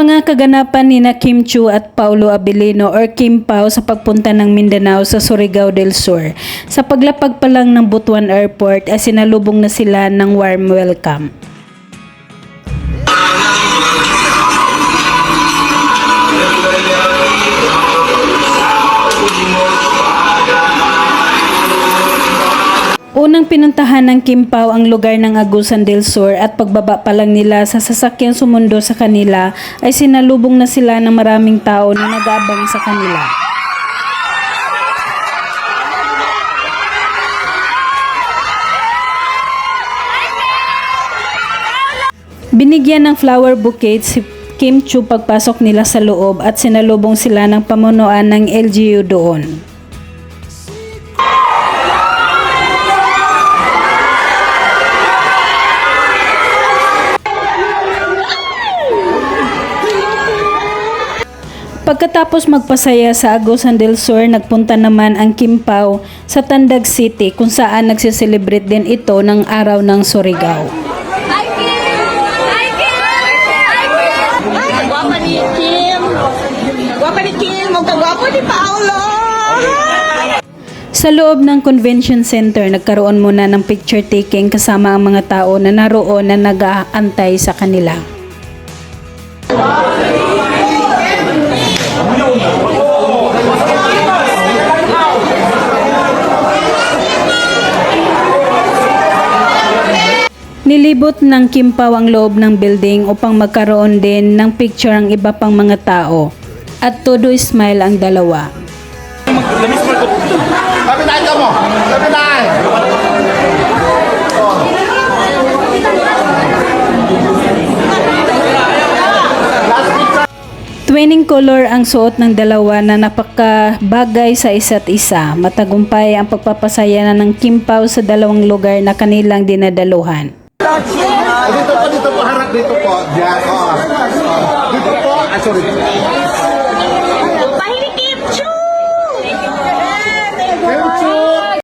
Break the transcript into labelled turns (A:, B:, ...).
A: mga kaganapan ni na Kim Chu at Paulo Abilino or Kim Pao sa pagpunta ng Mindanao sa Surigao del Sur. Sa paglapag pa lang ng Butuan Airport ay sinalubong na sila ng warm welcome. Unang pinuntahan ng Kim Pao ang lugar ng Agusan del Sur at pagbaba pa lang nila sa sasakyang sumundo sa kanila ay sinalubong na sila ng maraming tao na nag-aabang sa kanila. Binigyan ng flower bouquet si Kim Chu pagpasok nila sa loob at sinalubong sila ng pamunuan ng LGU doon. Pagkatapos magpasaya sa Agusan del Sur, nagpunta naman ang Kim Pao sa Tandag City kung saan nagsiselebrate din ito ng araw ng Surigao.
B: Guwapa ni Kim! Guwapa ni Kim! Magkagwapo ni Paolo!
A: Sa loob ng convention center, nagkaroon muna ng picture taking kasama ang mga tao na naroon na nag-aantay sa kanila. Nilibot ng Kim Pao ang loob ng building upang magkaroon din ng picture ang iba pang mga tao. At todo smile ang dalawa.
C: Lapit tayo ka mo. Lapit tayo.
A: Twinning color ang suot ng dalawa na napakabagay sa isa't isa. Matagumpay ang pagpapasaya na ng Kim Pao sa dalawang lugar na kanilang dinadaluhan.
C: Dito po, dito po, harap dito po. Diyan, oo. Oh, oh. Dito po, ah, sorry.